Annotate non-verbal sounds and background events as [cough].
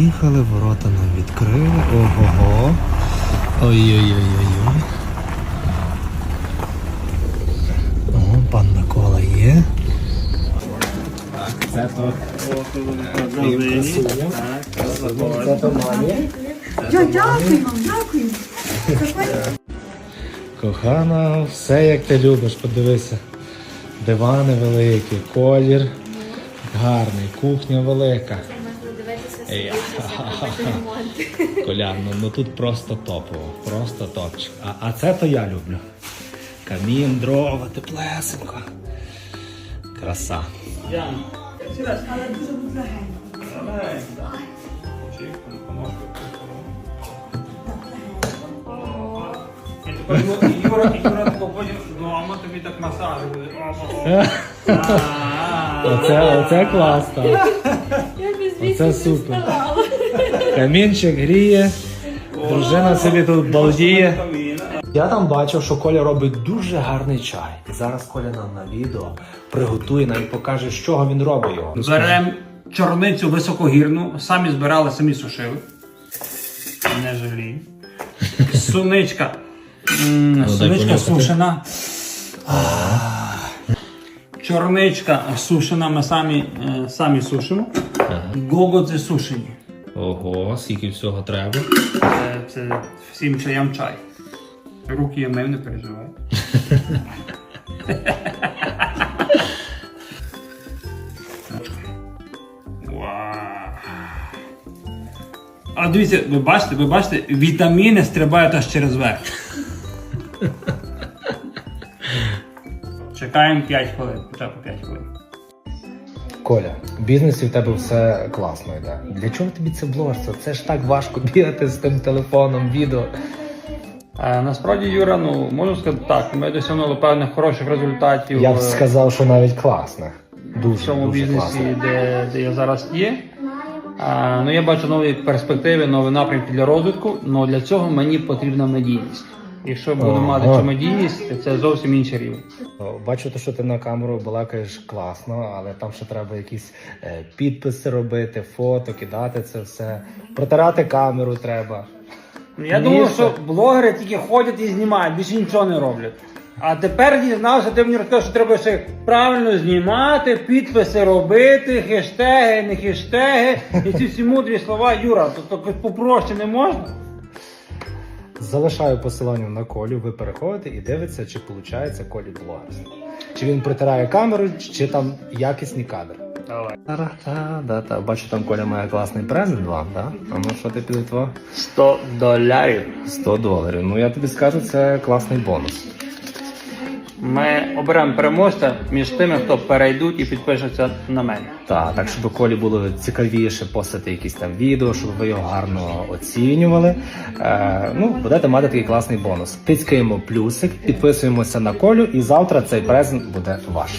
Приїхали, ворота нам відкрили. Ого-го. Ой-ой-ой-ой-ой. О, пан Микола є. Так, це то. Це то мамі. Дякую вам, дякую. Кохана, все як ти любиш, подивися. Дивани великі, колір гарний, кухня велика. Ей, [laughs] Колян, ну, ну тут просто топово, просто топчик. А, а це то я люблю. Камін, дрова, теплесенько. Краса. Але дуже легенько. Юра, Юра, тобі так масаж буде. Оце, оце [laughs] Оце супер. Камінчик гріє, дружина собі тут балдіє. Я там бачив, що Коля робить дуже гарний чай. І зараз Коля нам на відео приготує нам і покаже, з чого він робить його. Беремо чорницю високогірну, самі збирали, самі сушили. Не жалію. Суничка. Суничка сушена. Чорничка сушена, ми самі, е, самі сушимо. Гогодзи сушені. Ого, скільки всього треба. Це, це всім чаям чай. Руки я мив, не переживай. [laughs] А дивіться, ви бачите, ви бачите, вітаміни стрибають аж через верх. [laughs] Чекаємо 5 хвилин, хоча б 5 хвилин. Коля, в бізнесі в тебе все класно йде. Для чого тобі це блогерство? Це ж так важко бігати з тим телефоном, відео. А, насправді, Юра, ну можу сказати так, ми досягнули певних хороших результатів. Я б е, сказав, що навіть класних. Дуже, в цьому дуже бізнесі, де, де я зараз є. А, ну, я бачу нові перспективи, нові напрямки для розвитку, але для цього мені потрібна медійність. Якщо буду мати цю це зовсім інший рівень. Бачу, то, що ти на камеру балакаєш класно, але там ще треба якісь е, підписи робити, фото, кидати це все. Протирати камеру треба. Я Ні, думав, що блогери тільки ходять і знімають, більше нічого не роблять. А тепер дізнався, ти мені розказав, що треба ще правильно знімати, підписи робити, хештеги, не хештеги, і ці всі мудрі слова. Юра, то, то попроще не можна? Залишаю посилання на колю, ви переходите і дивитеся, чи виходить колі блогерство. Чи він протирає камеру, чи там якісні кадри. Давай. Та-та-та. Бачу, там Коля має класний презент вам, да? А ну що ти підготував? 100 долярів. 100 доларів. Ну я тобі скажу, це класний бонус. Ми оберемо переможця між тими, хто перейдуть і підпишуться на мене. Так, так, щоб колі було цікавіше постати якісь там відео, щоб ви його гарно оцінювали. Е, ну, будете мати такий класний бонус. Тискаємо плюсик, підписуємося на колю, і завтра цей презент буде ваш.